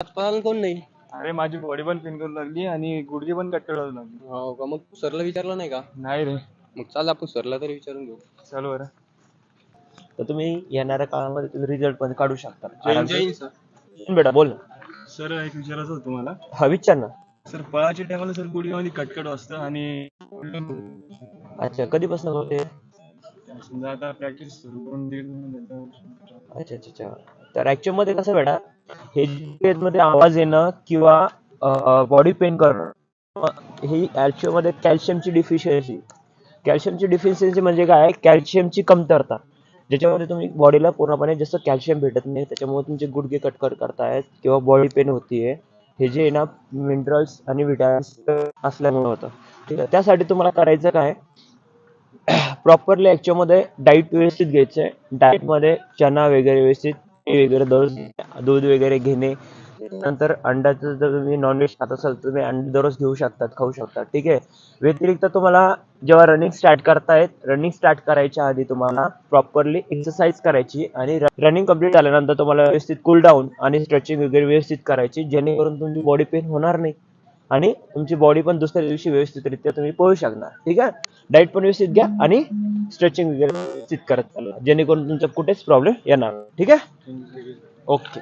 कोण नाही? अरे माझी बॉडी पण पेन करू लागली आणि गुडघे पण कटकट वाजू लागली. हो का? मग सरला विचारलं नाही का? नाही रे. मग चाल आपण सरला तरी विचारून घेऊ. चालू बरं. तर तुम्ही येणाऱ्या काळामध्ये रिझल्ट पण काढू शकता. जैन जैन सर. बेटा बोल. सर एक विचारायचं होतं तुम्हाला. हा विचार ना. सर पळाच्या टायमाला सर गुडघ्यामध्ये कटकट वाजतं आणि अच्छा कधीपासून होते? समजा आता प्रॅक्टिस सुरू करून दीड दोन अच्छा अच्छा अच्छा. तर ऍक्च्युअलमध्ये कसं बेटा? हे मध्ये आवाज येणं किंवा बॉडी पेन करणं ही ऍक्च्युअलमध्ये कॅल्शियमची डिफिशियन्सी कॅल्शियमची डिफिशियन्सी म्हणजे काय? कॅल्शियमची कमतरता. ज्याच्यामध्ये तुम्ही बॉडीला पूर्णपणे जसं कॅल्शियम भेटत नाही त्याच्यामुळे तुमचे गुडघे कटकट करतायत किंवा बॉडी पेन होतीये. हे जे ना मिनरल्स आणि विटॅमिन्स असल्यामुळे होतं. ठीक आहे. त्यासाठी तुम्हाला करायचं काय? प्रॉपरली मध्ये डाईट व्यवस्थित घ्यायचं आहे मध्ये चना वगैरे व्यवस्थित वगैरे दररोज दूध वगैरे घेणे. नंतर अंड्याचं जर तुम्ही नॉनव्हेज खात असाल तर तुम्ही अंडे दररोज घेऊ शकतात खाऊ शकतात. ठीक आहे? व्यतिरिक्त तुम्हाला जेव्हा रनिंग स्टार्ट करतायत रनिंग स्टार्ट करायच्या आधी तुम्हाला प्रॉपरली एक्सरसाइज करायची आणि रनिंग कंप्लीट झाल्यानंतर तुम्हाला व्यवस्थित कूल डाऊन आणि स्ट्रेचिंग वगैरे व्यवस्थित करायची जेणेकरून तुमची बॉडी पेन होणार नाही. आणि तुमची बॉडी पण दुसऱ्या दिवशी व्यवस्थितरित्या तुम्ही पळू शकणार. ठीक आहे? डाईट पण व्यवस्थित घ्या आणि स्ट्रेचिंग वगैरे व्यवस्थित करत चालला जेणेकरून तुमचा कुठेच प्रॉब्लेम येणार. ठीक आहे? Ok.